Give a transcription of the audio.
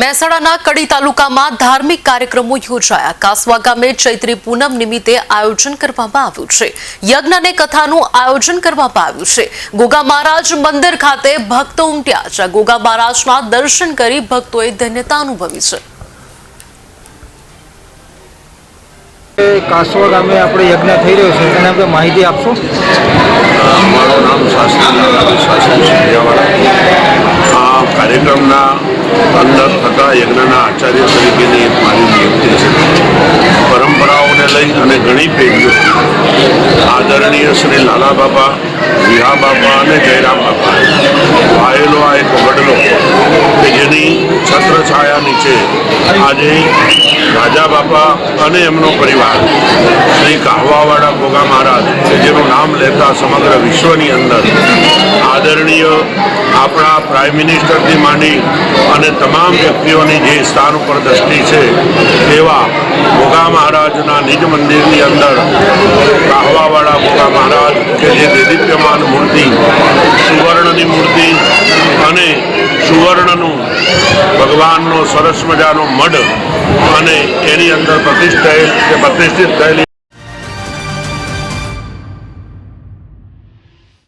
મહેસાણાના કડી તાલુકામાં ધાર્મિક કાર્યક્રમો યોજાયા. કાસવા ગામે ચૈત્રી પૂનમ નિમિત્તે આયોજન કરવામાં આવ્યું છે. યજ્ઞ અને કથાનું આયોજન કરવામાં આવ્યું છે. ગોગા મહારાજ મંદિર ખાતે ભક્તો ઉમટ્યા છે ગોગા મહારાજના દર્શન કરી ભક્તોએ ધન્યતા અનુભવી છે. કાસવા ગામે આપણે યજ્ઞ થઈ રહ્યો છે. એને આપણે માહિતી આપશો? અંદર થતા યજ્ઞના આચાર્ય તરીકેની એક મારી નિયુક્તિ છે. પરંપરાઓને લઈ અને ઘણી પેઢીઓ. આદરણીય શ્રી લાલા બાબા વિહા બાબા અને જયરામ બાબા વાયેલો આ એક વડલો કે જેની છત્રછાયા નીચે આજે રાજા બાપા અને એમનો પરિવાર, શ્રી કાહવાવાળા ભોગા મહારાજ જેનું નામ લેતા સમગ્ર વિશ્વની અંદર આદરણીય આપણા પ્રાઇમ મિનિસ્ટરથી માંડી અને તમામ વ્યક્તિઓની જે સ્થાન ઉપર દ્રષ્ટિ છે, એવા ભોગા મહારાજના નિજ મંદિરની અંદર કાહવાવાળા ભોગા મહારાજ કે જે દેદીપ્યમાન મૂર્તિ, સુવર્ણની મૂર્તિ અને સુવર્ણનું ભગવાનનો સરસ મજાનો મઢ અને એની અંદર પ્રતિષ્ઠાયેલ કે પ્રતિષ્ઠિત થયેલી